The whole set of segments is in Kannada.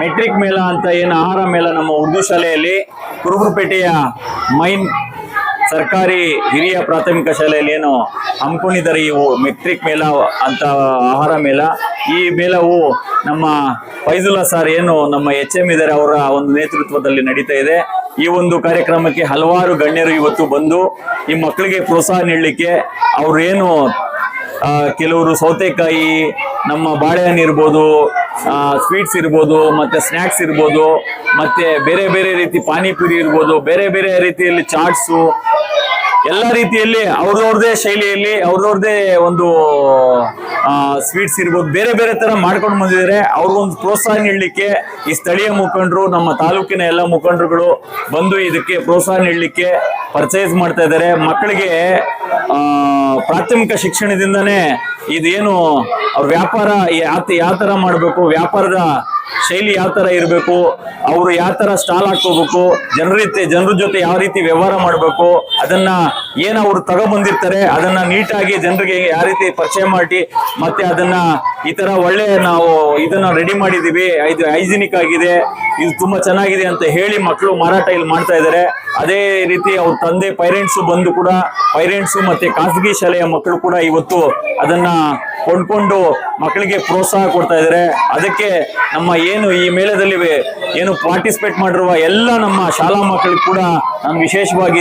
ಮೆಟ್ರಿಕ್ ಮೇಳ ಅಂತ ಏನು ಆಹಾರ ಮೇಳ ನಮ್ಮ ಉರ್ದು ಶಾಲೆಯಲ್ಲಿ. ಕುರುಬುರುಪೇಟೆಯ ಮೈನ್ ಸರ್ಕಾರಿ ಹಿರಿಯ ಪ್ರಾಥಮಿಕ ಶಾಲೆಯಲ್ಲಿ ಏನು ಹಮ್ಮಿಕೊಂಡಿದ್ದಾರೆ ಈ ಮೆಟ್ರಿಕ್ ಮೇಳ ಅಂತ ಆಹಾರ ಮೇಳ. ಈ ಮೇಳವು ನಮ್ಮ ಫೈಜುಲ್ಲಾ ಸರ್ ಏನು ನಮ್ಮ ಎಚ್ ಎಂ ಇದ್ದಾರೆ, ಅವರ ಒಂದು ನೇತೃತ್ವದಲ್ಲಿ ನಡೀತಾ ಇದೆ. ಈ ಒಂದು ಕಾರ್ಯಕ್ರಮಕ್ಕೆ ಹಲವಾರು ಗಣ್ಯರು ಇವತ್ತು ಬಂದು ಈ ಮಕ್ಕಳಿಗೆ ಪ್ರೋತ್ಸಾಹ ನೀಡಲಿಕ್ಕೆ ಅವ್ರು ಏನು ಕೆಲವರು ಸೌತೆಕಾಯಿ, ನಮ್ಮ ಬಾಳೆಹಣ್ಣು ಇರ್ಬೋದು ಸ್ವೀಟ್ಸ್ ಇರ್ಬೋದು, ಮತ್ತೆ ಸ್ನ್ಯಾಕ್ಸ್ ಇರ್ಬೋದು, ಮತ್ತೆ ಬೇರೆ ಬೇರೆ ರೀತಿ ಪಾನಿಪುರಿ ಇರ್ಬೋದು, ಬೇರೆ ಬೇರೆ ರೀತಿಯಲ್ಲಿ ಚಾಟ್ಸು ಎಲ್ಲ ರೀತಿಯಲ್ಲಿ ಅವ್ರವ್ರದೇ ಶೈಲಿಯಲ್ಲಿ, ಅವ್ರವ್ರದೇ ಒಂದು ಸ್ವೀಟ್ಸ್ ಇರ್ಬೋದು, ಬೇರೆ ಬೇರೆ ಥರ ಮಾಡ್ಕೊಂಡು ಬಂದಿದ್ದಾರೆ. ಅವ್ರಿಗೊಂದು ಪ್ರೋತ್ಸಾಹ ನೀಡಲಿಕ್ಕೆ ಈ ಸ್ಥಳೀಯ ಮುಖಂಡರು, ನಮ್ಮ ತಾಲೂಕಿನ ಎಲ್ಲ ಮುಖಂಡರುಗಳು ಬಂದು ಇದಕ್ಕೆ ಪ್ರೋತ್ಸಾಹ ನೀಡಲಿಕ್ಕೆ ಪರ್ಚೇಸ್ ಮಾಡ್ತಾ ಇದ್ದಾರೆ. ಮಕ್ಕಳಿಗೆ ಪ್ರಾಥಮಿಕ ಶಿಕ್ಷಣದಿಂದನೇ ಇದೇನು ಅವ್ರ ವ್ಯಾಪಾರ ಯಾವ ತರ ಮಾಡಬೇಕು, ವ್ಯಾಪಾರದ ಶೈಲಿ ಯಾವ ತರ ಇರಬೇಕು, ಅವರು ಯಾವ ತರ ಸ್ಟಾಲ್ ಹಾಕೋಬೇಕು ಜನರ ಜನರ ಜೊತೆ ಯಾವ ರೀತಿ ವ್ಯವಹಾರ ಮಾಡಬೇಕು, ಅದನ್ನ ಏನು ಅವರು ತಗೊಬಂದಿರ್ತಾರೆ, ಅದನ್ನ ನೀಟಾಗಿ ಜನರಿಗೆ ಯಾವ ರೀತಿ ಪರಿಚಯ ಮಾಡಿ, ಮತ್ತೆ ಅದನ್ನ ಈ ತರ ಒಳ್ಳೆ ನಾವು ಇದನ್ನ ರೆಡಿ ಮಾಡಿದೀವಿ, ಇದು ಹೈಜಿನಿಕ್ ಆಗಿದೆ, ಇದು ತುಂಬಾ ಚೆನ್ನಾಗಿದೆ ಅಂತ ಹೇಳಿ ಮಕ್ಕಳು ಮಾರಾಟ ಇಲ್ಲಿ ಮಾಡ್ತಾ ಇದ್ದಾರೆ. ಅದೇ ರೀತಿ ಅವ್ರ ತಂದೆ ಪೈರೆಂಟ್ಸ್ ಬಂದು ಕೂಡ ಪೈರೆಂಟ್ಸ್ ಮತ್ತೆ ಖಾಸಗಿ ಶಾಲೆಯ ಮಕ್ಕಳು ಕೂಡ ಇವತ್ತು ಅದನ್ನ ಕೊಂಡ್ಕೊಂಡು ಮಕ್ಕಳಿಗೆ ಪ್ರೋತ್ಸಾಹ ಕೊಡ್ತಾ ಇದ್ದಾರೆ. ಅದಕ್ಕೆ ನಮ್ಮ ಏನು ಈ ಮೇಳದಲ್ಲಿ ಏನು ಪಾರ್ಟಿಸಿಪೇಟ್ ಮಾಡಿರುವ ಎಲ್ಲ ನಮ್ಮ ಶಾಲಾ ಮಕ್ಕಳಿಗೆ ಕೂಡ ನಾನು ವಿಶೇಷವಾಗಿ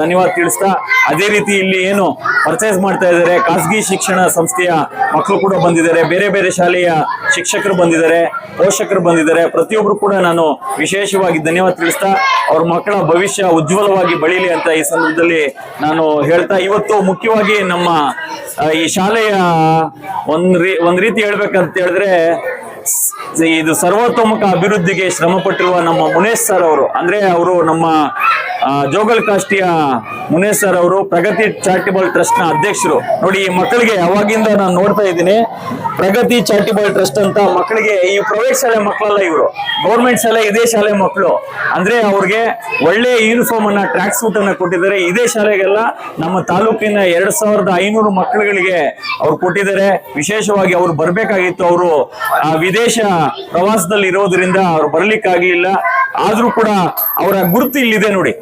ಧನ್ಯವಾದ ತಿಳಿಸ್ತಾ, ಅದೇ ರೀತಿ ಇಲ್ಲಿ ಏನು ಪರ್ಚೇಸ್ ಮಾಡ್ತಾ ಇದ್ದಾರೆ. ಖಾಸಗಿ ಶಿಕ್ಷಣ ಸಂಸ್ಥೆಯ ಮಕ್ಕಳು ಕೂಡ ಬಂದಿದ್ದಾರೆ. ಬೇರೆ ಬೇರೆ ಶಾಲೆಯ ಶಿಕ್ಷಕರು ಬಂದಿದ್ದಾರೆ, ಪೋಷಕರು ಬಂದಿದ್ದಾರೆ. ಪ್ರತಿಯೊಬ್ಬರು ಕೂಡ ನಾನು ವಿಶೇಷವಾಗಿ ಧನ್ಯವಾದ ತಿಳಿಸ್ತಾ, ಅವ್ರ ಮಕ್ಕಳ ಭವಿಷ್ಯ ಉಜ್ವಲವಾಗಿ ಬೆಳೀಲಿ ಅಂತ ಈ ಸಂದರ್ಭದಲ್ಲಿ ನಾನು ಹೇಳ್ತಾ ಇವತ್ತು ಮುಖ್ಯವಾಗಿ ನಮ್ಮ ಈ ಶಾಲೆಯ ಒಂದ್ ರೀ, ಒಂದ್ ರೀತಿ ಹೇಳ್ಬೇಕಂತ ಹೇಳಿದ್ರೆ ಇದು ಸರ್ವತೋಮುಖ ಅಭಿವೃದ್ಧಿಗೆ ಶ್ರಮ ಪಟ್ಟಿರುವ ನಮ್ಮ ಮುನೇಶ್ ಸರ್ ಅವರು, ಅಂದ್ರೆ ಅವರು ನಮ್ಮ ಜೋಗಲ್ ಕಾಷ್ಟಿಯ ಮುನೇಶ್ ಸರ್ ಅವರು, ಪ್ರಗತಿ ಚಾರಿಟಬಲ್ ಟ್ರಸ್ಟ್ನ ಅಧ್ಯಕ್ಷರು. ನೋಡಿ, ಈ ಮಕ್ಕಳಿಗೆ ಅವಾಗಿಂದ ನಾನು ನೋಡ್ತಾ ಇದ್ದೀನಿ, ಪ್ರಗತಿ ಚಾರಿಟಬಲ್ ಟ್ರಸ್ಟ್ ಅಂತ ಮಕ್ಕಳಿಗೆ ಈ ಪ್ರೈವೇಟ್ ಶಾಲೆ ಮಕ್ಕಳಲ್ಲ ಇವರು. ಗೌರ್ಮೆಂಟ್ ಶಾಲೆ, ಇದೇ ಶಾಲೆ ಮಕ್ಕಳು. ಅಂದ್ರೆ ಅವ್ರಿಗೆ ಒಳ್ಳೆ ಯೂನಿಫಾರ್ಮ್ ಅನ್ನ ಟ್ರ್ಯಾಕ್ ಸೂಟ್ ಅನ್ನ ಕೊಟ್ಟಿದ್ದಾರೆ. ಇದೇ ಶಾಲೆಗೆಲ್ಲ ನಮ್ಮ ತಾಲೂಕಿನ ಎರಡ್ ಸಾವಿರದ ಐನೂರು ಮಕ್ಕಳುಗಳಿಗೆ ಅವ್ರು ಕೊಟ್ಟಿದ್ದಾರೆ. ವಿಶೇಷವಾಗಿ ಅವ್ರು ಬರ್ಬೇಕಾಗಿತ್ತು. ಅವರು ವಿದೇಶ ಪ್ರವಾಸದಲ್ಲಿ ಇರೋದ್ರಿಂದ ಅವ್ರು ಬರ್ಲಿಕ್ಕಾಗ್ಲಿಲ್ಲ. ಆದ್ರೂ ಕೂಡ ಅವರ ಗುರುತು ಇಲ್ಲಿದೆ ನೋಡಿ.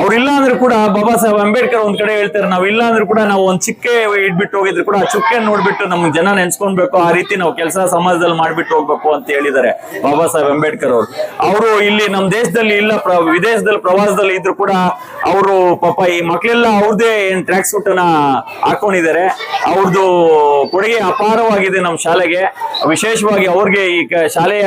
ಅವ್ರಿಲ್ಲ ಅಂದ್ರೆ ಕೂಡ ಬಾಬಾ ಸಾಹೇಬ್ ಅಂಬೇಡ್ಕರ್ ಒಂದ್ ಕಡೆ ಹೇಳ್ತಾರೆ, ನಾವ್ ಇಲ್ಲ ಅಂದ್ರೆ ಕೂಡ ನಾವು ಒಂದ್ ಚಿಕ್ಕೆ ಇಟ್ಬಿಟ್ಟು ಹೋಗಿದ್ರು ಕೂಡ ಆ ಚುಕ್ಕೆ ನೋಡ್ಬಿಟ್ಟು ನಮ್ ಜನ ನೆನ್ಸ್ಕೊಳ್ಬೇಕು ಆ ರೀತಿ ನಾವು ಕೆಲಸ ಸಮಾಜದಲ್ಲಿ ಮಾಡ್ಬಿಟ್ಟು ಹೋಗ್ಬೇಕು ಅಂತ ಹೇಳಿದ್ದಾರೆ ಬಾಬಾ ಸಾಹೇಬ್ ಅಂಬೇಡ್ಕರ್ ಅವರು. ಅವರು ಇಲ್ಲಿ ನಮ್ ದೇಶದಲ್ಲಿ ಇಲ್ಲ ವಿದೇಶದಲ್ಲಿ ಪ್ರವಾಸದಲ್ಲಿ ಇದ್ರು ಕೂಡ ಅವರು ಪಾಪ ಈ ಮಕ್ಳೆಲ್ಲ ಅವ್ರದೇ ಏನ್ ಟ್ರ್ಯಾಕ್ ಸೂಟ್ ಅನ್ನ ಹಾಕೊಂಡಿದ್ದಾರೆ ಅವ್ರದ್ದು ಕೊಡುಗೆ ಅಪಾರವಾಗಿದೆ ನಮ್ಮ ಶಾಲೆಗೆ. ವಿಶೇಷವಾಗಿ ಅವ್ರಿಗೆ ಈ ಶಾಲೆಯ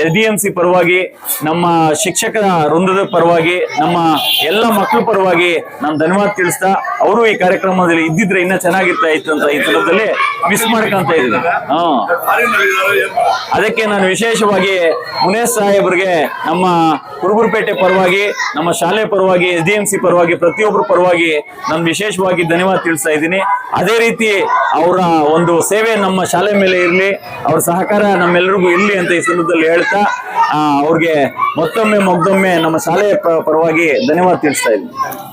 ಎಲ್ ಡಿ ಎಂ ಸಿ ಪರವಾಗಿ, ನಮ್ಮ ಶಿಕ್ಷಕರ ವೃಂದದ ಪರವಾಗಿ, ನಮ್ಮ ಎಲ್ಲ ಮಕ್ಕಳ ಪರವಾಗಿ ನಾನು ಧನ್ಯವಾದ ತಿಳಿಸ್ತಾ, ಅವರು ಈ ಕಾರ್ಯಕ್ರಮದಲ್ಲಿ ಇದ್ದಿದ್ರೆ ಇನ್ನೂ ಚೆನ್ನಾಗಿರ್ತಾ ಇತ್ತು ಅಂತ ಈ ಸಂದರ್ಭದಲ್ಲಿ ಮಿಸ್ ಮಾಡ್ಕೊಂತ ಇದ್ದೀನಿ ಅದಕ್ಕೆ ನಾನು ವಿಶೇಷವಾಗಿ ಮುನೇಶ್ ಸಾಹೇಬ್ರಿಗೆ ನಮ್ಮ ಕುರುಬುರುಪೇಟೆ ಪರವಾಗಿ, ನಮ್ಮ ಶಾಲೆ ಪರವಾಗಿ, ಎಸ್ ಡಿ ಎಂ ಸಿ ಪರವಾಗಿ ಪ್ರತಿಯೊಬ್ಬರ ಪರವಾಗಿ ನಾನು ವಿಶೇಷವಾಗಿ ಧನ್ಯವಾದ ತಿಳಿಸ್ತಾ ಇದ್ದೀನಿ. ಅದೇ ರೀತಿ ಅವರ ಒಂದು ಸೇವೆ ನಮ್ಮ ಶಾಲೆ ಮೇಲೆ ಇರಲಿ, ಅವ್ರ ಸಹಕಾರ ನಮ್ಮೆಲ್ಲರಿಗೂ ಇರಲಿ ಅಂತ ಈ ಸಂದರ್ಭದಲ್ಲಿ ಹೇಳ್ತಾ ಅವ್ರಿಗೆ ಮತ್ತೊಮ್ಮೆ ಮೊಗ್ದೊಮ್ಮೆ ನಮ್ಮ ಶಾಲೆಯ ಪರವಾಗಿ ಧನ್ಯವಾದ ತಿಳಿಸ್ತಾ ಇದ್ದೀನಿ.